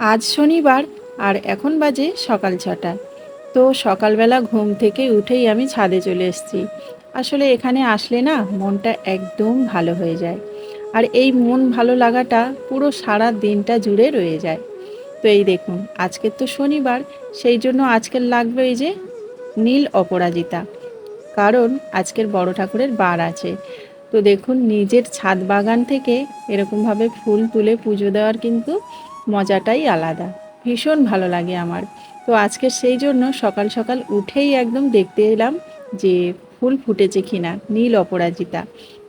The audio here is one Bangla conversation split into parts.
আজ শনিবার, আর এখন বাজে সকাল ছটা। তো সকালবেলা ঘুম থেকে উঠেই আমি ছাদে চলে এসেছি। আসলে এখানে আসলে না মনটা একদম ভালো হয়ে যায়। আর এই মন ভালো লাগাটা পুরো সারা দিনটা জুড়ে রয়ে যায়। তো এই দেখুন আজকের তো শনিবার, সেই জন্য আজকের লাগবে এই যে নীল অপরাজিতা। কারণ আজকের বড় ঠাকুরের বার আছে। তো দেখুন, নিজের ছাদ বাগান থেকে এরকমভাবে ফুল তুলে পুজো দেওয়ার কিন্তু মজাটাই আলাদা। ভীষণ ভালো লাগে আমার। তো আজকে সেই জন্য সকাল সকাল উঠেই একদম দেখতে এলাম যে ফুল ফুটেছে কিনা, নীল অপরাজিতা।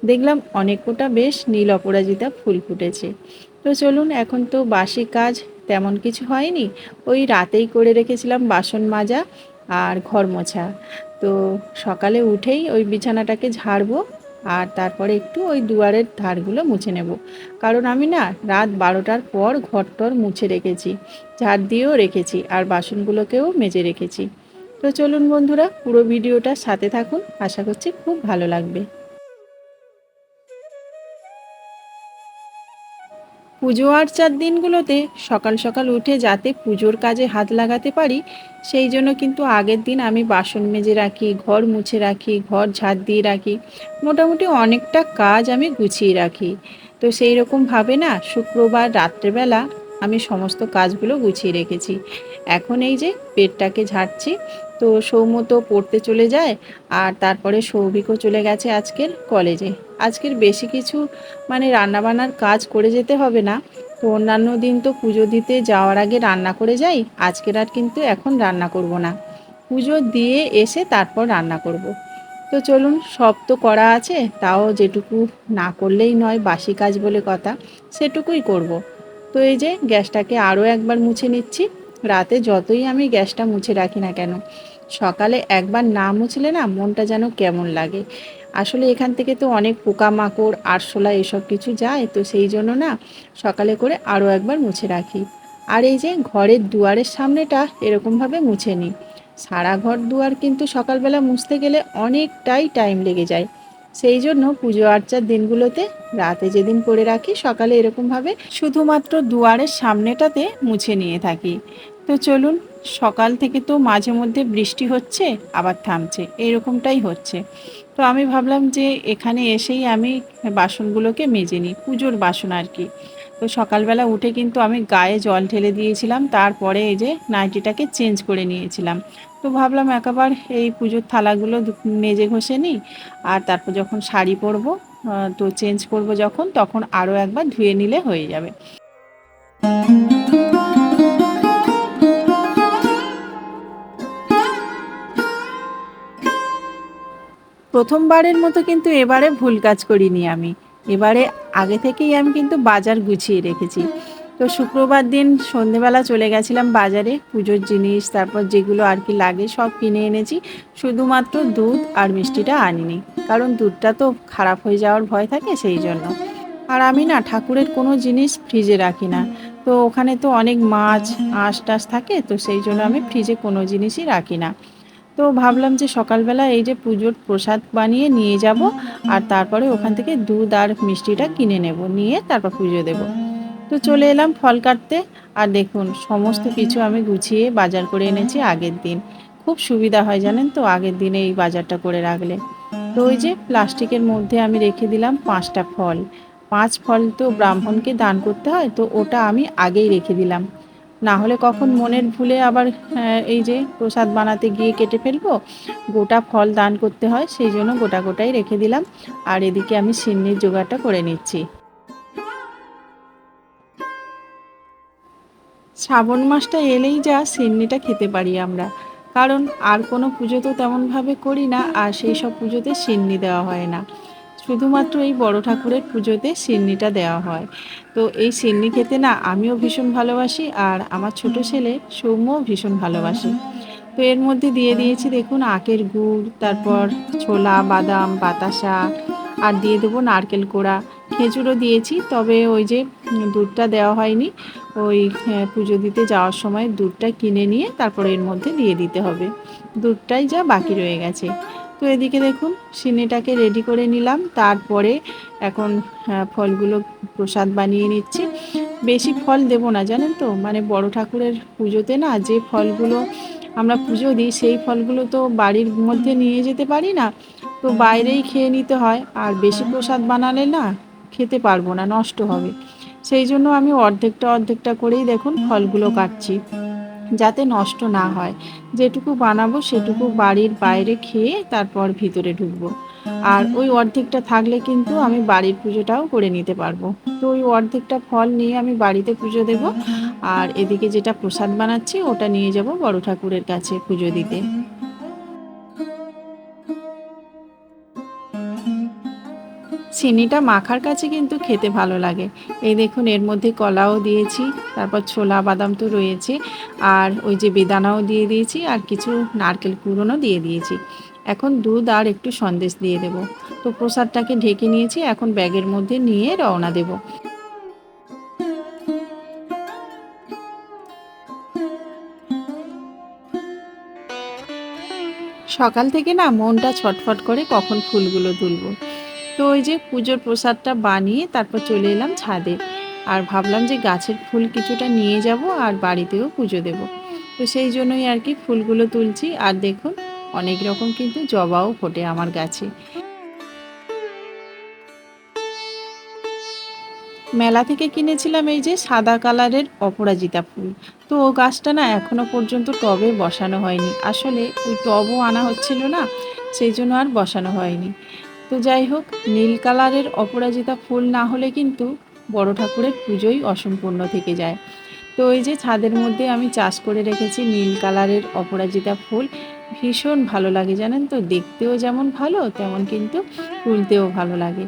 দেখলাম অনেক কোটা বেশ নীল অপরাজিতা ফুল ফুটেছে। তো চলুন, এখন তো বাসি কাজ তেমন কিছু হয়নি। ওই রাতেই করে রেখেছিলাম বাসন মাজা আর ঘর মোছা। তো সকালে উঠেই ওই বিছানাটাকে ঝাড়বো আর তারপরে একটু ওই দুয়ারের ধারগুলো মুছে নেব। কারণ আমি না রাত বারোটার পর ঘরটর মুছে রেখেছি, ঝাড় দিয়েও রেখেছি আর বাসনগুলোকেও মেজে রেখেছি। তো চলুন বন্ধুরা, পুরো ভিডিওটা সাথে থাকুন, আশা করছি খুব ভালো লাগবে। পুজো আর্চার দিনগুলোতে সকাল সকাল উঠে যাতে পুজোর কাজে হাত লাগাতে পারি, সেই জন্য কিন্তু আগের দিন আমি বাসন মেজে রাখি, ঘর মুছে রাখি, ঘর ঝাড় দিয়ে রাখি, মোটামুটি অনেকটা কাজ আমি গুছিয়ে রাখি। তো সেই রকমভাবে না শুক্রবার রাত্রেবেলা আমি সমস্ত কাজগুলো গুছিয়ে রেখেছি। এখন এই যে পেটটাকে ঝাড়ছি তো সৌমতো পড়তে চলে যায়, আর তারপরে সৌভিকও চলে গেছে আজকের কলেজে। আজকের বেশি কিছু মানে রান্নাবান্নার কাজ করে যেতে হবে না তো অন্যান্য দিন তো পুজো দিতে যাওয়ার আগে রান্না করে যাই, আজকের আর কিন্তু এখন রান্না করব না পুজো দিয়ে এসে তারপর রান্না করব। তো চলুন, সব তো করা আছে, তাও যেটুকু না করলেই নয়, বাসি কাজ বলে কথা, সেটুকুই করব। তো এই যে গ্যাসটাকে আরও একবার মুছে নিচ্ছি, রাতে যতই আমি গ্যাসটা মুছে রাখি না কেন, সকালে একবার না মুছলে না মনটা যেন কেমন লাগে আসলে এখান থেকে তো অনেক পোকামাকড়, আরশোলা এসব কিছু যায়, তো সেই জন্য না সকালে করে আরও একবার মুছে রাখি। আর এই যে ঘরের দুয়ারের সামনেটা এরকমভাবে মুছে নিই। সারা ঘর দুয়ার কিন্তু সকালবেলা মুছতে গেলে অনেকটাই টাইম লেগে যায়। সেই জন্য পুজো আর্চার দিনগুলোতে রাতে যেদিন করে রাখি, সকালে এরকমভাবে শুধুমাত্র দুয়ারের সামনেটাতে মুছে নিয়ে থাকি। তো চলুন, সকাল থেকে তো মাঝে মধ্যে বৃষ্টি হচ্ছে, আবার থামছে, এরকমটাই হচ্ছে। তো আমি ভাবলাম যে এখানে এসেই আমি বাসনগুলোকে মেজে নিই, পুজোর বাসন আর কি। তো সকালবেলা উঠে কিন্তু আমি গায়ে জল ঢেলে দিয়েছিলাম, তারপরে এই যে নাইটিটাকে চেঞ্জ করে নিয়েছিলাম। তো ভাবলাম একবার এই পুজোর থালাগুলো মেজে ঘষে নিই। আর তারপর যখন শাড়ি পরবো তো চেঞ্জ করব যখন, তখন আরও একবার ধুয়ে নিলে হয়ে যাবে। প্রথমবারের মতো কিন্তু এবারে ভুল কাজ করিনি আমি। এবারে আগে থেকেই আমি কিন্তু বাজার গুছিয়ে রেখেছি। তো শুক্রবার দিন সন্ধেবেলা চলে গেছিলাম বাজারে, পুজোর জিনিস, তারপর যেগুলো আর কি লাগে সব কিনে এনেছি। শুধুমাত্র দুধ আর মিষ্টিটা আনিনি, কারণ দুধটা তো খারাপ হয়ে যাওয়ার ভয় থাকে সেই জন্য। আর আমি না ঠাকুরের কোনো জিনিস ফ্রিজে রাখি না। তো ওখানে তো অনেক মাছ, আঁশ টাশ থাকে, তো সেই জন্য আমি ফ্রিজে কোনো জিনিসই রাখি না। তো ভাবলাম যে সকালবেলা এই যে পুজোর প্রসাদ বানিয়ে নিয়ে যাব, আর তারপরে ওখান থেকে দুধ আর মিষ্টিটা কিনে নেব, নিয়ে তারপর পুজো দেব। তো চলে এলাম ফল কাটতে। আর দেখুন, সমস্ত কিছু আমি গুছিয়ে বাজার করে এনেছি আগের দিন। খুব সুবিধা হয় জানেন তো, আগের দিনে এই বাজারটা করে রাখলে। তো ওই যে প্লাস্টিকের মধ্যে আমি রেখে দিলাম পাঁচটা ফল। পাঁচ ফল তো ব্রাহ্মণকে দান করতে হয়, তো ওটা আমি আগেই রেখে দিলাম। না হলে কখন মনের ভুলে আবার এই যে প্রসাদ বানাতে গিয়ে কেটে ফেলব, গোটা ফল দান করতে হয়, সেই জন্য গোটা গোটাই রেখে দিলাম। আর এদিকে আমি সিন্নির জোগাড়টা করে নিচ্ছি। শ্রাবণ মাসটা এলেই যা সিন্নিটা খেতে পারি আমরা। কারণ আর কোনো পুজো তো তেমনভাবে করি না, আর সেই সব পুজোতে সিন্নি দেওয়া হয় না। শুধুমাত্র এই বড় ঠাকুরের পুজোতে সিন্নিটা দেওয়া হয়। তো এই সিন্নি খেতে না আমিও ভীষণ ভালোবাসি, আর আমার ছোট ছেলে সৌম্যও ভীষণ ভালোবাসে। তো এর মধ্যে দিয়ে দিয়েছি দেখুন আখের গুড়, তারপর ছোলা, বাদাম, বাতাসা, আর দিয়ে দেবো নারকেল কোড়া। খেজুরও দিয়েছি, তবে ওই যে দুধটা দেওয়া হয়নি, ওই পুজো দিতে যাওয়ার সময় দুধটা কিনে নিয়ে তারপরে এর মধ্যে দিয়ে দিতে হবে। দুধটাই যা বাকি রয়ে গেছে। তো এদিকে দেখুন, সিনেটাকে রেডি করে নিলাম, তারপরে এখন ফলগুলো প্রসাদ বানিয়ে নিচ্ছি। বেশি ফল দেব না, জানেন তো? মানে বড় ঠাকুরের পুজোতে না যে ফলগুলো আমরা পুজো দিই, সেই ফলগুলো তো বাড়ির মধ্যে নিয়ে যেতে পারি না। তো বাইরেই খেয়ে নিতে হয়, আর বেশি প্রসাদ বানালে না খেতে পারব না, নষ্ট হবে। সেই জন্য আমি অর্ধেকটা অর্ধেকটা করেই দেখুন ফলগুলো কাটছি, যাতে নষ্ট না হয়। যেটুকু বানাবো সেটুকু বাড়ির বাইরে খেয়ে তারপর ভিতরে ঢুকবো। আর ওই অর্ধেকটা থাকলে কিন্তু আমি বাড়ির পুজোটাও করে নিতে পারব। তো ওই অর্ধেকটা ফল নিয়ে আমি বাড়িতে পুজো দেব, আর এদিকে যেটা প্রসাদ বানাচ্ছি ওটা নিয়ে যাব বড় ঠাকুরের কাছে পুজো দিতে। চিনিটা মাখার কাছে কিন্তু খেতে ভালো লাগে। এই দেখুন, এর মধ্যে কলাও দিয়েছি, তারপর ছোলা বাদাম তো রয়েছে, আর ওই যে বেদানাও দিয়ে দিয়েছি, আর কিছু নারকেল কুড়োনো দিয়ে দিয়েছি। এখন দুধ আর একটু সন্দেশ দিয়ে দেব। তো প্রসাদটাকে ঢেকে নিয়েছি, এখন ব্যাগের মধ্যে নিয়ে রওনা দেব। সকাল থেকে না মনটা ছটফট করে কখন ফুলগুলো তুলবো। তো ওই যে পুজোর প্রসাদটা বানিয়ে তারপর চলে এলাম ছাদে। আর ভাবলাম যে গাছের ফুল কিছুটা নিয়ে যাব আর বাড়িতেও পুজো দেব। তো সেই জন্যই আর কি ফুলগুলো তুলছি। আর দেখুন, অনেক রকম কিন্তু জবাও ফোটে আমার গাছে। মেলা থেকে কিনেছিলাম এই যে সাদা কালারের অপরাজিতা ফুল। তো ও গাছটা না এখনও পর্যন্ত টবে বসানো হয়নি। আসলে ওই টবও আনা হচ্ছিল না, সেই জন্য আর বসানো হয়নি। তো যাই হোক, নীল কালারের অপরাজিতা ফুল না হলে কিন্তু বড় ঠাকুরের পুজোই অসম্পূর্ণ থেকে যায়। তো ওই যে ছাদের মধ্যে আমি চাষ করে রেখেছি নীল কালারের অপরাজিতা ফুল, ভীষণ ভালো লাগে জানেন তো? দেখতেও যেমন ভালো, তেমন কিন্তু তুলতেও ভালো লাগে।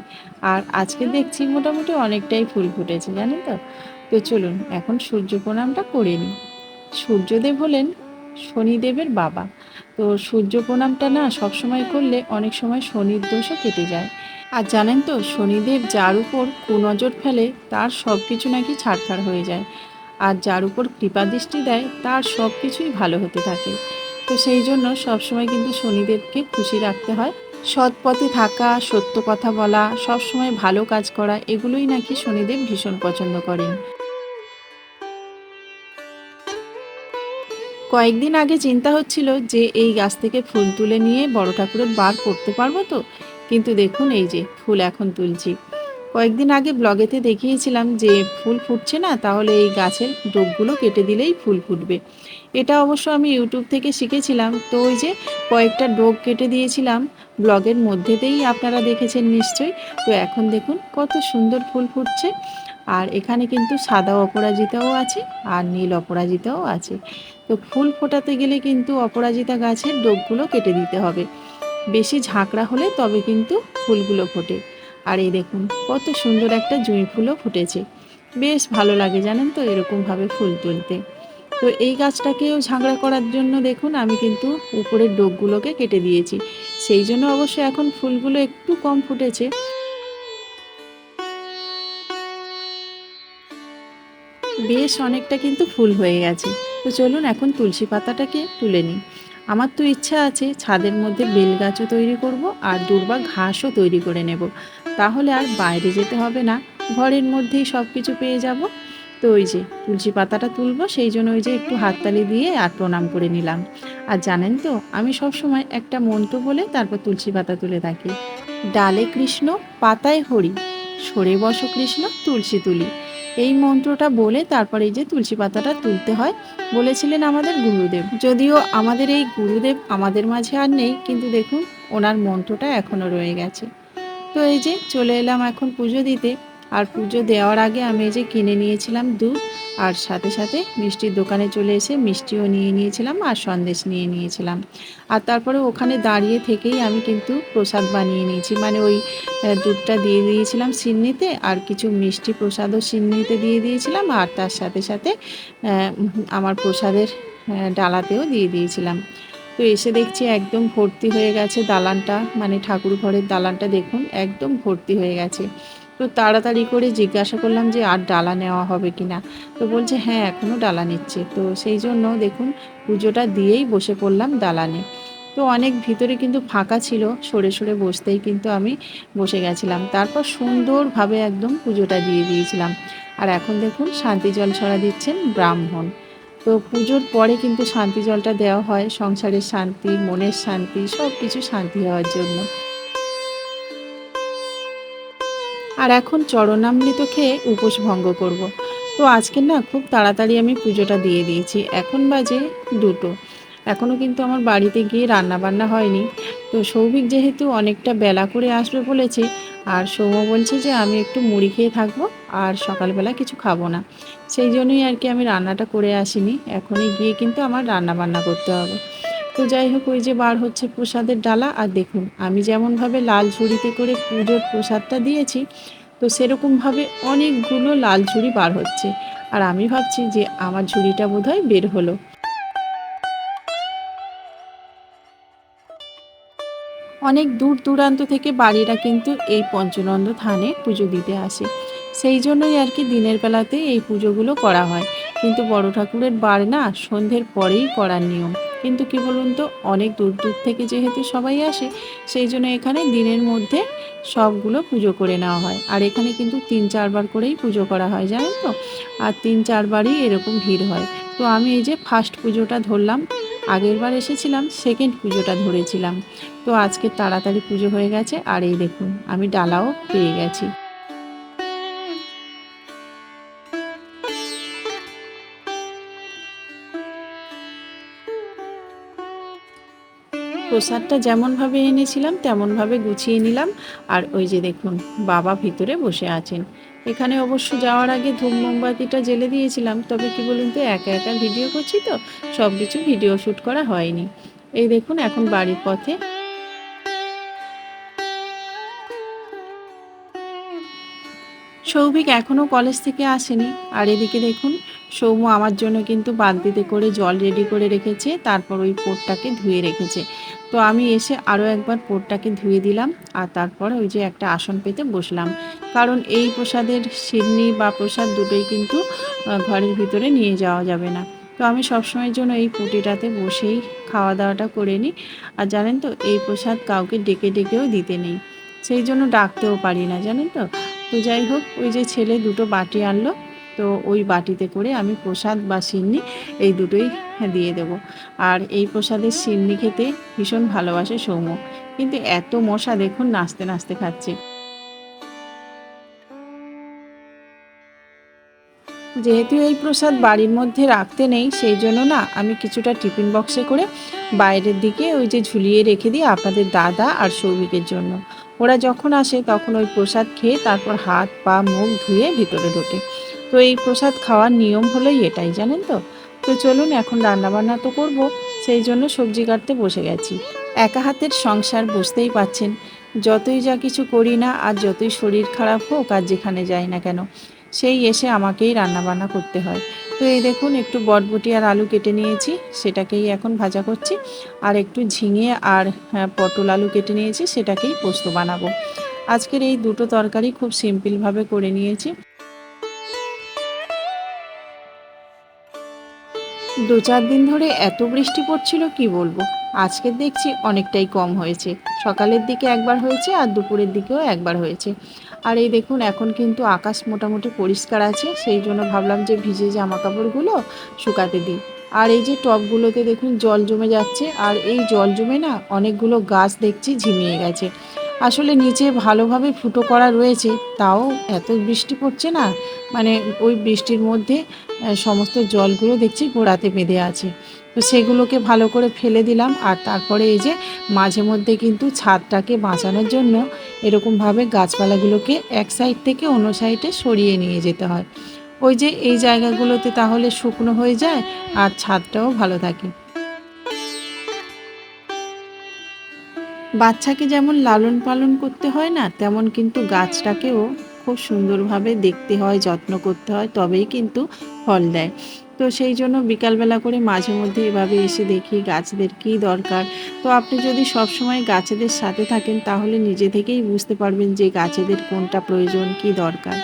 আর আজকে দেখছি মোটামুটি অনেকটাই ফুল ফুটেছে জানেন তো? তো চলুন, এখন সূর্য প্রণামটা করে নিই। সূর্যদেব হলেন শনিদেবের বাবা। তো সূর্য প্রণামটা না সবসময় করলে অনেক সময় শনির দোষও কেটে যায়। আর জানেন তো, শনিদেব যার উপর কুনজর ফেলে তার সব কিছু নাকি ছাড়খাড় হয়ে যায়। আর যার উপর কৃপা দৃষ্টি দেয় তার সব কিছুই ভালো হতে থাকে। তো সেই জন্য সবসময় কিন্তু শনিদেবকে খুশি রাখতে হয়। সৎ পথে থাকা, সত্য কথা বলা, সবসময় ভালো কাজ করা, এগুলোই নাকি শনিদেব ভীষণ পছন্দ করেন। কয়েকদিন আগে চিন্তা হচ্ছিল যে এই গাছ থেকে ফুল তুলে নিয়ে বড় ঠাকুরের বার করতে পারব তো। কিন্তু দেখুন এই যে, ফুল এখন তুলছি। কয়েকদিন আগে ব্লগেতে দেখিয়েছিলাম যে ফুল ফুটছে না, তাহলে এই গাছের ডোকগুলো কেটে দিলেই ফুল ফুটবে। এটা অবশ্য আমি ইউটিউব থেকে শিখেছিলাম। তো ওই যে কয়েকটা ডোক কেটে দিয়েছিলাম, ব্লগের মধ্যেতেই আপনারা দেখেছেন নিশ্চয়ই। তো এখন দেখুন কত সুন্দর ফুল ফুটছে। আর এখানে কিন্তু সাদা অপরাজিতাও আছে আর নীল অপরাজিতাও আছে। তো ফুল ফোটাতে গেলে কিন্তু অপরাজিতা গাছের ডোকগুলো কেটে দিতে হবে। বেশি ঝাঁকড়া হলে তবে কিন্তু ফুলগুলো ফোটে। আর এই দেখুন, কত সুন্দর একটা জুঁই ফুলও ফুটেছে। বেশ ভালো লাগে জানেন তো এরকমভাবে ফুল তুলতে। তো এই গাছটাকেও ঝাঁকড়া করার জন্য দেখুন, আমি কিন্তু উপরের ডোকগুলোকে কেটে দিয়েছি। সেই জন্য অবশ্য এখন ফুলগুলো একটু কম ফুটেছে। বেশ অনেকটা কিন্তু ফুল হয়ে গেছে। তো চলুন এখন তুলসী পাতাটাকে তুলে নিই। আমার তো ইচ্ছা আছে ছাদের মধ্যে বেল গাছও তৈরি করব আর দুর্বা ঘাসও তৈরি করে নেব। তাহলে আর বাইরে যেতে হবে না, ঘরের মধ্যেই সব কিছু পেয়ে যাব। তো ওই যে তুলসী পাতাটা তুলবো, সেই জন্য ওই যে একটু হাততালি দিয়ে আর প্রণাম করে নিলাম। আর জানেন তো, আমি সব সময় একটা মন্ত্র বলে তারপর তুলসী পাতা তুলে থাকি। ডালে কৃষ্ণ, পাতায় হরি, সরে বসো কৃষ্ণ, তুলসী তুলি। এই মন্ত্রটা বলে তারপরে এই যে তুলসী পাতাটা তুলতে হয়। বলেছিলেন আমাদের গুরুদেব। যদিও আমাদের এই গুরুদেব আমাদের মাঝে আর নেই, কিন্তু দেখুন ওনার মন্ত্রটা এখনও রয়ে গেছে। তো এই যে চলে এলাম এখন পুজো দিতে। আর পুজো দেওয়ার আগে আমি যে কিনে নিয়েছিলাম দুধ, আর সাথে সাথে মিষ্টির দোকানে চলে এসে মিষ্টিও নিয়ে নিয়েছিলাম আর সন্দেশ নিয়ে নিয়েছিলাম। আর তারপরে ওখানে দাঁড়িয়ে থেকেই আমি কিন্তু প্রসাদ বানিয়ে নিয়েছি। মানে ওই দুধটা দিয়ে দিয়েছিলাম সিন্নিতে আর কিছু মিষ্টি প্রসাদও সিন্নিতে দিয়ে দিয়েছিলাম আর তার সাথে সাথে আমার প্রসাদের ডালাতেও দিয়ে দিয়েছিলাম। তো এসে দেখছি একদম ভর্তি হয়ে গেছে দালানটা। মানে ঠাকুর ঘরের দালানটা দেখুন, একদম ভর্তি হয়ে গেছে। তো তাড়াতাড়ি করে জিজ্ঞাসা করলাম যে আর ডালা নেওয়া হবে কি না তো বলছে হ্যাঁ এখনও ডালা নিচ্ছে। তো সেই জন্য দেখুন, পুজোটা দিয়েই বসে পড়লাম দালানে তো অনেক ভিতরে কিন্তু ফাঁকা ছিল, সরে সরে বসতেই কিন্তু আমি বসে গেছিলাম। তারপর সুন্দরভাবে একদম পুজোটা দিয়ে দিয়েছিলাম। আর এখন দেখুন, শান্তি জল ছড়া দিচ্ছেন ব্রাহ্মণ। তো পুজোর পরে কিন্তু শান্তি জলটা দেওয়া হয়, সংসারের শান্তি, মনের শান্তি সব কিছু শান্তি হওয়ার জন্য। আর এখন চরণামৃত খেয়ে উপোস ভঙ্গ করব। তো আজকে না খুব তাড়াতাড়ি আমি পুজোটা দিয়ে দিয়েছি। এখন বাজে দুটো। এখনও কিন্তু আমার বাড়িতে গিয়ে রান্না বান্না হয়নি। তো সৌভিক যেহেতু অনেকটা বেলা করে আসবে বলেছে, আর সৌম বলছে যে আমি একটু মুড়ি খেয়ে থাকব আর সকালবেলা কিছু খাব না। সেই জন্যই আর কি আমি রান্নাটা করে আসিনি। এখনই গিয়ে কিন্তু আমার রান্না বান্না করতে হবে। তো যাই হোক, ওই যে বার হচ্ছে প্রসাদের ডালা। আর দেখুন, আমি যেমনভাবে লাল ঝুড়িতে করে পুজোর প্রসাদটা দিয়েছি, তো সেরকমভাবে অনেকগুলো লাল ঝুড়ি বার হচ্ছে। আর আমি ভাবছি যে আমার ঝুড়িটা বোধহয় বের হলো। অনেক দূর দূরান্ত থেকে বাড়িরা কিন্তু এই পঞ্চনন্দ থানে পুজো দিতে আসে। সেই জন্যই আর কি দিনের বেলাতে এই পুজোগুলো করা হয়। কিন্তু বড় ঠাকুরের বার না, সন্ধ্যের পরেই করার নিয়ম। কিন্তু কি বলুন তো, অনেক দূর দূর থেকে যেহেতু সবাই আসে, সেই জন্য এখানে দিনের মধ্যে সবগুলো পুজো করে নেওয়া হয়। আর এখানে কিন্তু তিন চারবার করেই পুজো করা হয়, জানেন তো? আর তিন চারবারই এরকম ভিড় হয়। তো আমি এই যে ফার্স্ট পুজোটা ধরলাম, আগের বার এসেছিলাম, সেকেন্ড পুজোটা ধরেছিলাম। তো আজকে তাড়াতাড়ি পুজো হয়ে গেছে, আর এই দেখুন, আমি ডালাও পেয়ে গেছি। প্রসাদটা যেমনভাবে এনেছিলাম, তেমনভাবে গুছিয়ে নিলাম। আর ওই যে দেখুন, বাবা ভিতরে বসে আছেন। এখানে অবশ্য যাওয়ার আগে ধূপ মোমবাতিটা জেলে দিয়েছিলাম, তবে কি বলুন তো, একা একা ভিডিও করছি তো সব কিছু ভিডিও শ্যুট করা হয়নি। এই দেখুন, এখন বাড়ির পথে। সৌভিক এখনও কলেজ থেকে আসেনি। আর এদিকে দেখুন সৌম্য আমার জন্য কিন্তু বালতিতে করে জল রেডি করে রেখেছে, তারপর ওই পোটটাকে ধুয়ে রেখেছে। তো আমি এসে আরও একবার পোটটাকে ধুয়ে দিলাম আর তারপর ওই যে একটা আসন পেতে বসলাম। কারণ এই প্রসাদের সিডনি বা প্রসাদ দুটোই কিন্তু ঘরের ভিতরে নিয়ে যাওয়া যাবে না। তো আমি সবসময়ের জন্য এই পুটিটাতে বসেই খাওয়া দাওয়াটা করে নিই। আর জানেন তো, এই প্রসাদ কাউকে ডেকে ডেকেও দিতে নেই। সেই জন্য ডাকতেও পারি না, জানেন তো? তো যাই হোক, ওই যে ছেলে দুটো বাটি আনলো। তো ওই বাটিতে করে আমি প্রসাদ বা সিন্নি এই দুটোই দিয়ে দেব। আর এই প্রসাদের সিন্নি খেতে ভীষণ ভালোবাসে সৌম্য। কিন্তু এত মশা দেখুন নাচতে নাচতে খাচ্ছে। যেহেতু এই প্রসাদ বাড়ির মধ্যে রাখতে নেই, সেই জন্য না আমি কিছুটা টিফিন বক্সে করে বাইরের দিকে ওই যে ঝুলিয়ে রেখে দিই আপনাদের দাদা আর সৌভিকের জন্য। ওরা যখন আসে তখন ওই প্রসাদ খেয়ে তারপর হাত, পা, মুখ ধুয়ে ভিতরে ঢোকে। তো এই প্রসাদ খাওয়ার নিয়ম হলোই এটাই জানেন তো? তো চলুন এখন রান্নাবান্না তো করব সেই জন্য সবজি কাটতে বসে গেছি। একা হাতের সংসার বুঝতেই পাচ্ছেন যতই যা কিছু করি না আর যতই শরীর খারাপ হোক আর যেখানে যাই না কেন সেই এসে আমাকেই রান্নাবান্না করতে হয়। তো এই দেখুন একটু বটবটি আর আলু কেটে নিয়েছি সেটাকেই এখন ভাজা করছি। আর একটু ঝিঙে আর হ্যাঁ, পটল আলু কেটে নিয়েছি সেটাকেই পোস্ত বানাবো। আজকের এই দুটো তরকারি খুব সিম্পলভাবে করে নিয়েছি। দু চার দিন ধরে এত বৃষ্টি পড়ছিল, কি বলব? আজকে দেখছি অনেকটাই কম হয়েছে। সকালের দিকে একবার হয়েছে আর দুপুরের দিকেও একবার হয়েছে। আর এই দেখুন, এখন কিন্তু আকাশ মোটামুটি পরিষ্কার আছে। সেই জন্য ভাবলাম যে ভিজে জামা কাপড়গুলো শুকাতে দিই। আর এই যে টবগুলোতে দেখুন, জল জমে যাচ্ছে। আর এই জল জমে না অনেকগুলো গাছ দেখছি ঝিমিয়ে গেছে। আসলে নিচে ভালোভাবে ফুটো করা রয়েছে, তাও এত বৃষ্টি পড়ছে না। মানে ওই বৃষ্টির মধ্যে সমস্ত জলগুলো দেখছি গোড়াতে বেঁধে আছে। তো সেগুলোকে ভালো করে ফেলে দিলাম আর তারপরে এই যে মাঝে মধ্যে কিন্তু ছাদটাকে বাঁচানোর জন্য এরকমভাবে গাছপালাগুলোকে এক সাইড থেকে অন্য সাইডে সরিয়ে নিয়ে যেতে হয়। ওই যে এই জায়গাগুলোতে তাহলে শুকনো হয়ে যায় আর ছাদটাও ভালো থাকে। বাচ্চাকে যেমন লালন পালন করতে হয় না, তেমন কিন্তু গাছটাকেও খুব সুন্দরভাবে দেখতে হয়, যত্ন করতে হয়, তবেই কিন্তু ফল দেয়। তো সেই জন্য বিকালবেলা করে মাঝে মধ্যে এভাবে এসে দেখি গাছদের কী দরকার। তো আপনি যদি সবসময় গাছেদের সাথে থাকেন, তাহলে নিজে থেকেই বুঝতে পারবেন যে গাছেদের কোনটা প্রয়োজন, কি দরকার।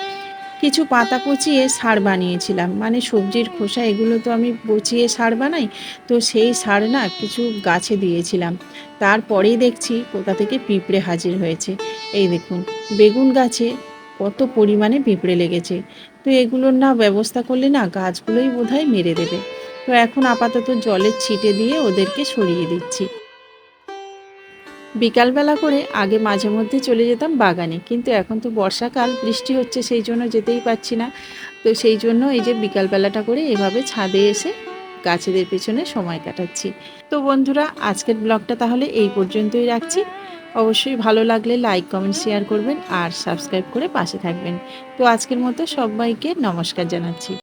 কিছু পাতা পচিয়ে সার বানিয়েছিলাম। মানে সবজির খোসা, এগুলো তো আমি পচিয়ে সার বানাই, তো সেই সার না কিছু গাছে দিয়েছিলাম। তারপরেই দেখছি কোথা থেকে পিঁপড়ে হাজির হয়েছে। এই দেখুন, বেগুন গাছে কত পরিমাণে পিঁপড়ে লেগেছে। তো এগুলোর না ব্যবস্থা করলে না গাছগুলোই বোধহয় মেরে দেবে। তো এখন আপাতত জলের ছিটে দিয়ে ওদেরকে সরিয়ে দিচ্ছি। বিকালবেলা করে আগে মাঝে মধ্যে চলে যেতাম বাগানে, কিন্তু এখন তো বর্ষাকাল, বৃষ্টি হচ্ছে সেই জন্য যেতেই পারছি না। তো সেই জন্য এই যে বিকালবেলাটা করে এভাবে ছাদে এসে গাছেদের পেছনে সময় কাটাচ্ছি। তো বন্ধুরা, আজকের ব্লগটা তাহলে এই পর্যন্তই রাখছি। অবশ্যই ভালো লাগলে লাইক কমেন্ট শেয়ার করবেন আর সাবস্ক্রাইব করে পাশে থাকবেন। তো আজকের মতো সবাইকে নমস্কার জানাচ্ছি।